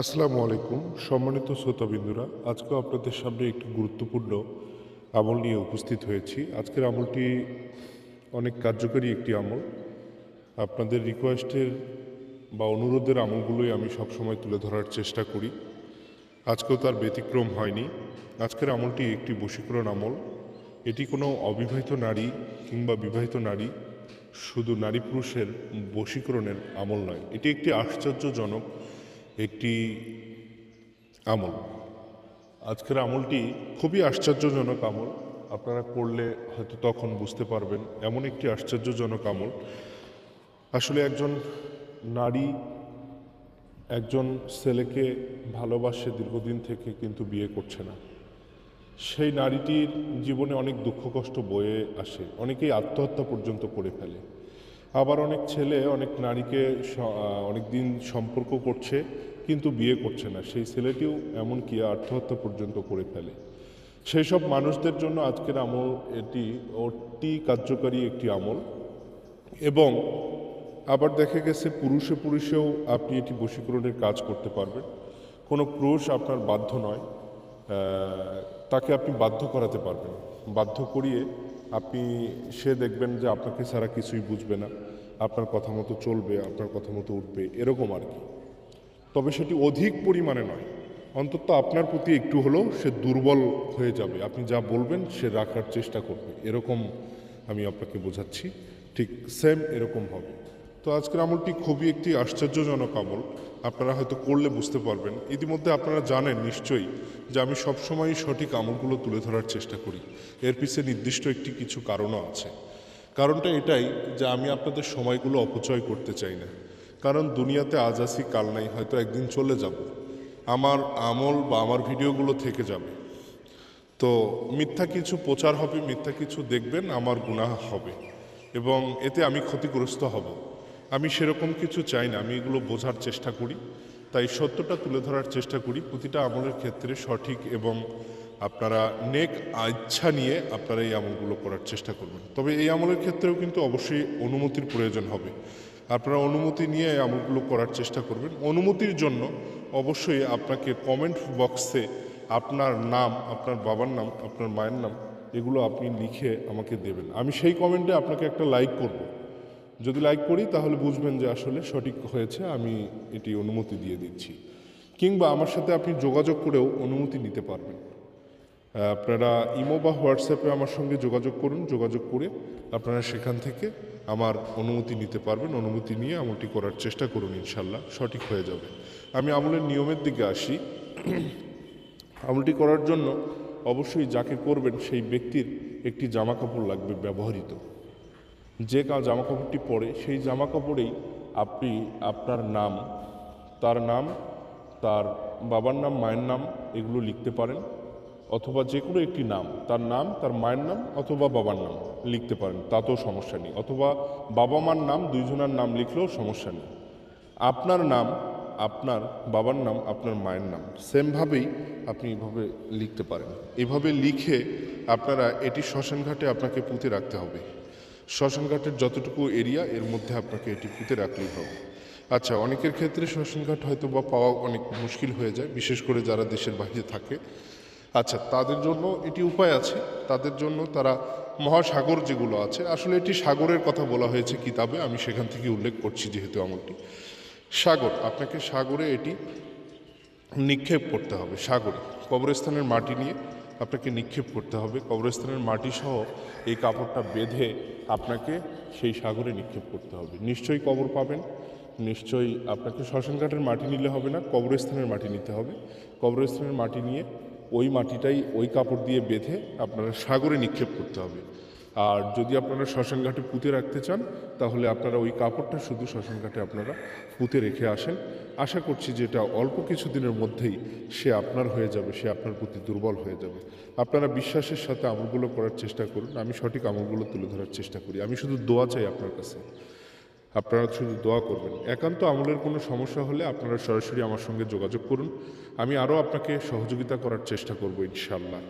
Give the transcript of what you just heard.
আসসালামু আলাইকুম, সম্মানিত শ্রোতাবিন্দুরা আজকেও আপনাদের সামনে একটি গুরুত্বপূর্ণ আমল নিয়ে উপস্থিত হয়েছি। আজকের আমলটি অনেক কার্যকরী একটি আমল। আপনাদের রিকোয়েস্টের বা অনুরোধের আমলগুলোই আমি সবসময় তুলে ধরার চেষ্টা করি। আজকেও তার ব্যতিক্রম হয়নি। আজকের আমলটি একটি বশীকরণ আমল। এটি কোনো অবিবাহিত নারী কিংবা বিবাহিত নারী, শুধু নারী পুরুষের বশীকরণের আমল নয়। এটি একটি আশ্চর্যজনক একটি আমল। আজকের আমলটি খুবই আশ্চর্যজনক আমল। আপনারা করলে হয়তো তখন বুঝতে পারবেন, এমন একটি আশ্চর্যজনক আমল। আসলে একজন নারী একজন ছেলেকে ভালোবাসে দীর্ঘদিন থেকে কিন্তু বিয়ে করছে না। সেই নারীটির জীবনে অনেক দুঃখ কষ্ট বয়ে আসে, অনেকেই আত্মহত্যা পর্যন্ত করে ফেলে। আবার অনেক ছেলে, অনেক নারীকে অনেক দিন সম্পর্ক করছে, কিন্তু বিয়ে করছে না। সেই ছেলেটিও এমনকি আত্মহত্যা পর্যন্ত করে ফেলে। সেই সব মানুষদের জন্য আজকের আমল এটি অতি কার্যকারী একটি আমল এবং আবার দেখা গেছে পুরুষে পুরুষেও আপনি এটি বশীকরণের কাজ করতে পারবেন। কোনো পুরুষ আপনার বাধ্য নয় তাকে আপনি বাধ্য করাতে পারবেন। বাধ্য করিয়ে আপনি সে দেখবেন যে আপনাকে ছাড়া কিছুই বুঝবে না। আপনার কথা মতো চলবে, আপনার কথা মতো উঠবে, এরকম আর কি। তবে সেটি অধিক পরিমাণে নয়। অন্তত আপনার প্রতি একটু হলেও সে দুর্বল হয়ে যাবে। আপনি যা বলবেন সে রাখার চেষ্টা করবে। এরকম আমি আপনাকে বোঝাচ্ছি। ঠিক সেম এরকম হবে। তো আজকের আমলটি খুবই একটি আশ্চর্যজনক আমল। আপনারা হয়তো করলে বুঝতে পারবেন। ইতিমধ্যে আপনারা জানেন নিশ্চয়ই যে আমি সবসময়ই সঠিক আমলগুলো তুলে ধরার চেষ্টা করি। এর পিছনে নির্দিষ্ট একটি কিছু কারণও আছে। কারণটা এটাই যে আমি আপনাদের সময়গুলো অপচয় করতে চাই না। কারণ দুনিয়াতে আজ আসি, কাল নাই, হয়তো একদিন চলে যাব। আমার আমল বা আমার ভিডিওগুলো থেকে যাবে। তো মিথ্যা কিছু প্রচার হবে, মিথ্যা কিছু দেখবেন, আমার গুনাহ হবে। এবং এতে আমি ক্ষতিগ্রস্ত হব। আমি সেরকম কিছু চাই না, আমি এগুলো বোঝার চেষ্টা করি। তাই সত্যটা তুলে ধরার চেষ্টা করি। প্রতিটা আমলের ক্ষেত্রে সঠিক এবং আপনারা নেক ইচ্ছা নিয়ে আপনারা এই আমলগুলো করার চেষ্টা করবেন। তবে এই আমলের ক্ষেত্রেও কিন্তু অবশ্যই অনুমতির প্রয়োজন হবে। আপনারা অনুমতি নিয়ে এই আমলগুলো করার চেষ্টা করবেন। অনুমতির জন্য অবশ্যই আপনাকে কমেন্ট বক্সে আপনার নাম, আপনার বাবার নাম, আপনার মায়ের নাম, এগুলো আপনি লিখে আমাকে দেবেন। আমি সেই কমেন্টে আপনাকে একটা লাইক করব। যদি লাইক করি, তাহলে বুঝবেন যে আসলে সঠিক হয়েছে, আমি এটি অনুমতি দিয়ে দিচ্ছি। কিংবা আমার সাথে আপনি যোগাযোগ করেও অনুমতি নিতে পারবেন। আপনারা ইমো বা হোয়াটসঅ্যাপে আমার সঙ্গে যোগাযোগ করুন, যোগাযোগ করে আপনারা সেখান থেকে আমার অনুমতি নিতে পারবেন। অনুমতি নিয়ে আমলটি করার চেষ্টা করুন ইনশাল্লাহ সঠিক হয়ে যাবে। আমি আমলের নিয়মের দিকে আসি। আমলটি করার জন্য অবশ্যই যাকে করবেন, সেই ব্যক্তির একটি জামা কাপড় লাগবে ব্যবহৃত। যে জামা কাপড়টি পরে, সেই জামা কাপড়েই আপনি আপনার নাম, তার নাম, তার বাবার নাম, মায়ের নাম এগুলো লিখতে পারেন। অথবা যে কোনো একটি নাম, তার নাম, তার মায়ের নাম অথবা বাবার নাম লিখতে পারেন, তাতেও সমস্যা নেই। অথবা বাবা মার নাম, দুইজনের নাম লিখলেও সমস্যা নেই। আপনার নাম, আপনার বাবার নাম, আপনার মায়ের নাম, সেমভাবেই আপনি এভাবে লিখতে পারেন। এভাবে লিখে আপনারা এটি শ্মশানঘাটে আপনাকে পুঁতে রাখতে হবে। শ্মশানঘাটের যতটুকু এরিয়া এর মধ্যে আপনাকে এটি পুঁতে রাখলেই হবে। আচ্ছা অনেকের ক্ষেত্রে শ্মশানঘাট হয়তো বা পাওয়া অনেক মুশকিল হয়ে যায়, বিশেষ করে যারা দেশের বাইরে থাকে। আচ্ছা তাদের জন্য এটি উপায় আছে। তাদের জন্য তারা মহাসাগর যেগুলো আছে, আসলে এটি সাগরের কথা বলা হয়েছে কিতাবে, আমি সেখান থেকে উল্লেখ করছি যেহেতু আমলটি। সাগর, আপনাকে সাগরে এটি নিক্ষেপ করতে হবে, সাগরে, কবরস্থানের মাটি নিয়ে। আপনাকে নিক্ষেপ করতে হবে। কবরস্থানের মাটি সহ এই কাপড়টা বেঁধে আপনাকে সেই সাগরে নিক্ষেপ করতে হবে। নিশ্চয়ই কবর পাবেন। নিশ্চয়ই আপনাকে শ্মশানঘাটের মাটি নিলে হবে না, কবরস্থানের মাটি নিতে হবে। কবরস্থানের মাটি নিয়ে ওই মাটিটাই ওই কাপড় দিয়ে বেঁধে আপনারা সাগরে নিক্ষেপ করতে হবে। আর যদি আপনারা শ্মশানঘাটে পুঁতে রাখতে চান, তাহলে আপনারা ওই কাপড়টা শুধু শ্মশানঘাটে আপনারা পুঁতে রেখে আসেন। আশা করছি যে এটা অল্প কিছু দিনের মধ্যেই সে আপনার হয়ে যাবে, সে আপনার প্রতি দুর্বল হয়ে যাবে। আপনারা বিশ্বাসের সাথে আমলগুলো করার চেষ্টা করুন। আমি সঠিক আমলগুলো তুলে ধরার চেষ্টা করি। আমি শুধু দোয়া চাই আপনার কাছে। আপনারা শুধু দোয়া করবেন। একান্ত আমলের কোনো সমস্যা হলে আপনারা সরাসরি আমার সঙ্গে যোগাযোগ করুন। আমি আরও আপনাকে সহযোগিতা করার চেষ্টা করব ইনশাল্লাহ